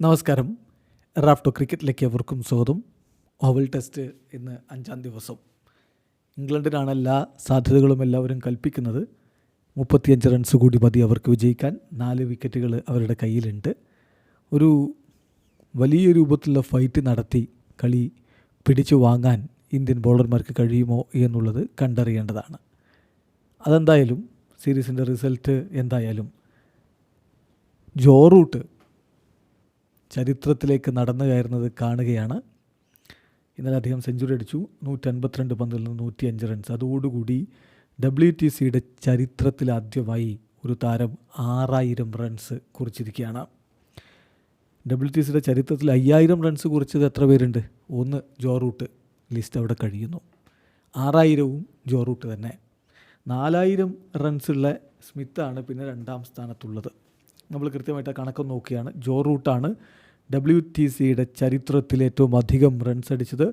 നമസ്കാരം. റാഫ്റ്റോ ക്രിക്കറ്റിലേക്ക് അവർക്കും സ്വാഗതം. ഓവൽ ടെസ്റ്റ് ഇന്ന് അഞ്ചാം ദിവസം. ഇംഗ്ലണ്ടിനാണ് എല്ലാ സാധ്യതകളും എല്ലാവരും കൽപ്പിക്കുന്നത്. മുപ്പത്തിയഞ്ച് റൺസ് കൂടി മതി അവർക്ക് വിജയിക്കാൻ. നാല് വിക്കറ്റുകൾ അവരുടെ കയ്യിലുണ്ട്. ഒരു വലിയ രൂപത്തിലുള്ള ഫൈറ്റ് നടത്തി കളി പിടിച്ചു വാങ്ങാൻ ഇന്ത്യൻ ബോളർമാർക്ക് കഴിയുമോ എന്നുള്ളത് കണ്ടറിയേണ്ടതാണ്. അതെന്തായാലും സീരീസിന്റെ റിസൾട്ട് എന്തായാലും ജോ റൂട്ട് ചരിത്രത്തിലേക്ക് നടന്നു കയറുന്നത് കാണുകയാണ്. ഇന്നലെ അദ്ദേഹം സെഞ്ചുറി അടിച്ചു. നൂറ്റൻപത്തിരണ്ട് പന്തിൽ നിന്ന് നൂറ്റി അഞ്ച് റൺസ്. അതോടുകൂടി ഡബ്ല്യു ടി സിയുടെ ചരിത്രത്തിലാദ്യമായി ഒരു താരം ആറായിരം റൺസ് കുറിച്ചിരിക്കുകയാണ്. ഡബ്ല്യു ടി സിയുടെ ചരിത്രത്തിൽ അയ്യായിരം റൺസ് കുറിച്ചത് എത്ര പേരുണ്ട്? ഒന്ന് ജോ റൂട്ട് ലിസ്റ്റ് അവിടെ കഴിയുന്നു. ആറായിരവും ജോ റൂട്ട് തന്നെ. നാലായിരം റൺസുള്ള സ്മിത്താണ് പിന്നെ രണ്ടാം സ്ഥാനത്തുള്ളത്. നമ്മൾ കൃത്യമായിട്ട് കണക്ക് നോക്കിയാണ് ജോ റൂട്ടാണ് ഡബ്ല്യു ടി സിയുടെ ചരിത്രത്തിൽ ഏറ്റവും അധികം റൺസ് അടിച്ചത്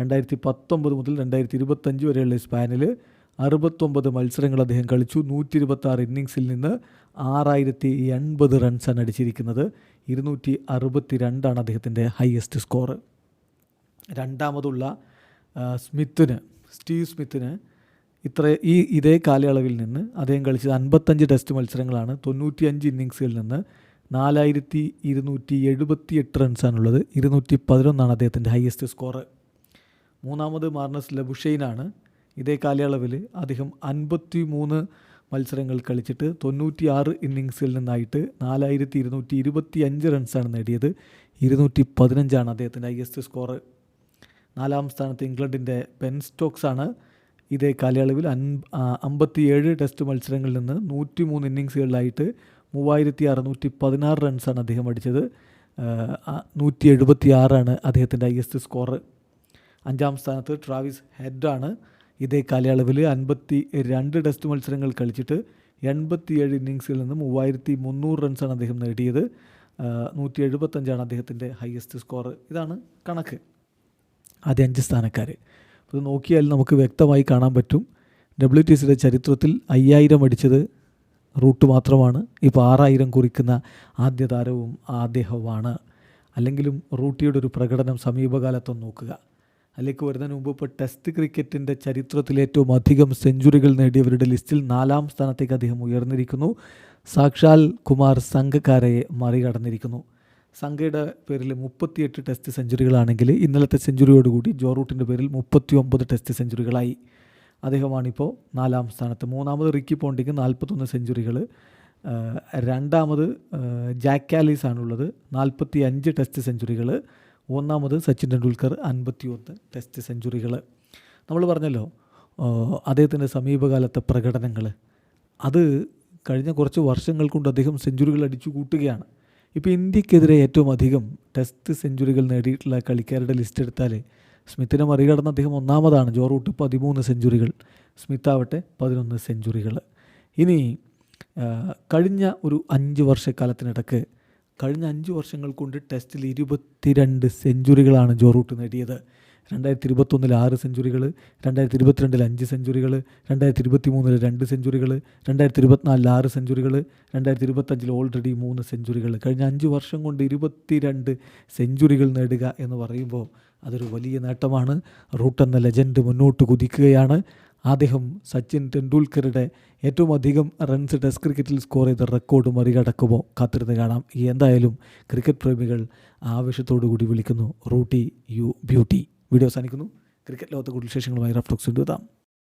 രണ്ടായിരത്തി പത്തൊമ്പത് മുതൽ രണ്ടായിരത്തി ഇരുപത്തഞ്ച് വരെയുള്ള സ്പാനിൽ അറുപത്തൊമ്പത് മത്സരങ്ങൾ അദ്ദേഹം കളിച്ചു. നൂറ്റി ഇരുപത്താറ് ഇന്നിങ്സിൽ നിന്ന് ആറായിരത്തി എൺപത് റൺസാണ് അടിച്ചിരിക്കുന്നത്. ഇരുന്നൂറ്റി അറുപത്തി രണ്ടാണ് അദ്ദേഹത്തിന്റെ ഹയസ്റ്റ് സ്കോർ രണ്ടാമതുള്ള സ്മിത്തിന് സ്റ്റീവ് സ്മിത്തിന് ഇത്ര ഈ ഇതേ കാലയളവിൽ നിന്ന് അദ്ദേഹം കളിച്ചത് അൻപത്തഞ്ച് ടെസ്റ്റ് മത്സരങ്ങളാണ്. തൊണ്ണൂറ്റിയഞ്ച് ഇന്നിങ്സുകളിൽ നിന്ന് നാലായിരത്തി ഇരുന്നൂറ്റി എഴുപത്തി എട്ട് റൺസാണുള്ളത്. ഇരുന്നൂറ്റി പതിനൊന്നാണ് അദ്ദേഹത്തിന്റെ ഹയസ്റ്റ് സ്കോർ മൂന്നാമത് മാർണസ് ലബുഷൈനാണ്. ഇതേ കാലയളവിൽ അദ്ദേഹം അൻപത്തി മൂന്ന് മത്സരങ്ങൾ കളിച്ചിട്ട് തൊണ്ണൂറ്റിയാറ് ഇന്നിങ്സിൽ നിന്നായിട്ട് നാലായിരത്തി ഇരുന്നൂറ്റി ഇരുപത്തി അഞ്ച് റൺസാണ് നേടിയത്. ഇരുന്നൂറ്റി പതിനഞ്ചാണ് അദ്ദേഹത്തിന്റെ ഹയസ്റ്റ് സ്കോർ നാലാം സ്ഥാനത്ത് ഇംഗ്ലണ്ടിന്റെ ബെൻ സ്റ്റോക്സ് ആണ് ഇതേ കാലയളവിൽ അൻ അമ്പത്തിയേഴ് ടെസ്റ്റ് മത്സരങ്ങളിൽ നിന്ന് നൂറ്റി മൂന്ന് ഇന്നിങ്സുകളിലായിട്ട് മൂവായിരത്തി അറുന്നൂറ്റി പതിനാറ് റൺസാണ് അദ്ദേഹം അടിച്ചത്. നൂറ്റി എഴുപത്തി ആറാണ് അദ്ദേഹത്തിന്റെ ഹയസ്റ്റ് സ്കോർ. അഞ്ചാം സ്ഥാനത്ത് ട്രാവിസ് ഹെഡാണ് ഇതേ കാലയളവിൽ അൻപത്തി രണ്ട് ടെസ്റ്റ് മത്സരങ്ങൾ കളിച്ചിട്ട് എൺപത്തിയേഴ് ഇന്നിങ്സിൽ നിന്ന് മൂവായിരത്തി മുന്നൂറ് റൺസാണ് അദ്ദേഹം നേടിയത്. നൂറ്റി എഴുപത്തഞ്ചാണ് അദ്ദേഹത്തിന്റെ ഹയസ്റ്റ് സ്കോർ. ഇതാണ് കണക്ക്. ആദ്യ അഞ്ച് സ്ഥാനക്കാർ അത് നോക്കിയാൽ നമുക്ക് വ്യക്തമായി കാണാൻ പറ്റും. ഡബ്ല്യു ടി സിയുടെ ചരിത്രത്തിൽ അയ്യായിരം അടിച്ചത് റൂട്ട് മാത്രമാണ്. ഇപ്പോൾ ആറായിരം കുറിക്കുന്ന ആദ്യ താരവും അദ്ദേഹവുമാണ് അല്ലെങ്കിലും റൂട്ടിയുടെ ഒരു പ്രകടനം സമീപകാലത്തൊന്ന് നോക്കുക. അതിലേക്ക് വരുന്നതിന് മുമ്പ് ഇപ്പോൾ ടെസ്റ്റ് ക്രിക്കറ്റിന്റെ ചരിത്രത്തിൽ ഏറ്റവും അധികം സെഞ്ചുറികൾ നേടിയവരുടെ ലിസ്റ്റിൽ നാലാം സ്ഥാനത്തേക്ക് അദ്ദേഹം ഉയർന്നിരിക്കുന്നു. സാക്ഷാൽ കുമാർ സംഘക്കാരയെ മറികടന്നിരിക്കുന്നു. സംഘയുടെ പേരിൽ മുപ്പത്തിയെട്ട് ടെസ്റ്റ് സെഞ്ചുറികളാണെങ്കിൽ ഇന്നലത്തെ സെഞ്ചുറിയോടുകൂടി ജോറൂട്ടിന്റെ പേരിൽ മുപ്പത്തി ഒമ്പത് ടെസ്റ്റ് സെഞ്ചുറികളായി. അദ്ദേഹമാണിപ്പോൾ നാലാം സ്ഥാനത്ത്. മൂന്നാമത് റിക്കി പോണ്ടിക്ക് നാൽപ്പത്തൊന്ന് സെഞ്ചുറികൾ രണ്ടാമത് ജാക്ക് കാലീസ് ആണുള്ളത്. നാൽപ്പത്തി അഞ്ച് ടെസ്റ്റ് സെഞ്ചുറികൾ ഒന്നാമത് സച്ചിൻ ടെണ്ടുൽക്കർ അൻപത്തി ഒന്ന് ടെസ്റ്റ് സെഞ്ചുറികൾ നമ്മൾ പറഞ്ഞല്ലോ അദ്ദേഹത്തിന്റെ സമീപകാലത്തെ പ്രകടനങ്ങൾ അത് കഴിഞ്ഞ കുറച്ച് വർഷങ്ങൾ കൊണ്ട് അദ്ദേഹം സെഞ്ചുറികൾ അടിച്ചു കൂട്ടുകയാണ്. ഇപ്പോൾ ഇന്ത്യക്കെതിരെ ഏറ്റവും അധികം ടെസ്റ്റ് സെഞ്ചുറികൾ നേടിയിട്ടുള്ള കളിക്കാരുടെ ലിസ്റ്റ് എടുത്താൽ സ്മിത്തിനെ മറികടന്ന് അദ്ദേഹം ഒന്നാമതാണ് ജോ റൂട്ട് പതിമൂന്ന് സെഞ്ചുറികൾ. സ്മിത്ത് ആവട്ടെ പതിനൊന്ന് സെഞ്ചുറികൾ. ഇനി കഴിഞ്ഞ ഒരു അഞ്ച് വർഷക്കാലത്തിനിടക്ക് കഴിഞ്ഞ അഞ്ച് വർഷങ്ങൾ കൊണ്ട് ടെസ്റ്റിൽ ഇരുപത്തിരണ്ട് സെഞ്ചുറികളാണ് ജോ റൂട്ട് നേടിയത്. രണ്ടായിരത്തി ഇരുപത്തൊന്നിൽ ആറ് സെഞ്ചുറികൾ രണ്ടായിരത്തി ഇരുപത്തിരണ്ടിൽ അഞ്ച് സെഞ്ചുറികൾ രണ്ടായിരത്തി ഇരുപത്തി മൂന്നിൽ രണ്ട് സെഞ്ചുറികൾ രണ്ടായിരത്തി ഇരുപത്തിനാലിൽ ആറ് സെഞ്ചുറികൾ രണ്ടായിരത്തി ഇരുപത്തഞ്ചിൽ ഓൾറെഡി മൂന്ന് സെഞ്ചുറികൾ. കഴിഞ്ഞ അഞ്ച് വർഷം കൊണ്ട് ഇരുപത്തിരണ്ട് സെഞ്ചുറികൾ നേടുക എന്ന് പറയുമ്പോൾ അതൊരു വലിയ നേട്ടമാണ്. റൂട്ട് എന്ന ലെജൻഡ് മുന്നോട്ട് കുതിക്കുകയാണ്. അദ്ദേഹം സച്ചിൻ ടെണ്ടുൽക്കറുടെ ഏറ്റവും അധികം റൺസ് ടെസ്റ്റ് ക്രിക്കറ്റിൽ സ്കോർ ചെയ്ത റെക്കോർഡ് മറികടക്കുമോ? കാത്തിരുന്ന് കാണാം. എന്തായാലും ക്രിക്കറ്റ് പ്രേമികൾ ആവേശത്തോടു കൂടി വിളിക്കുന്നു. Rooty you beauty. വീഡിയോ അവസാനിക്കുന്നു. ക്രിക്കറ്റ് ലോകത്തെ കൂടുതൽ വിശേഷങ്ങളുമായി റഫ്റ്റോക്സ് എഴുതാം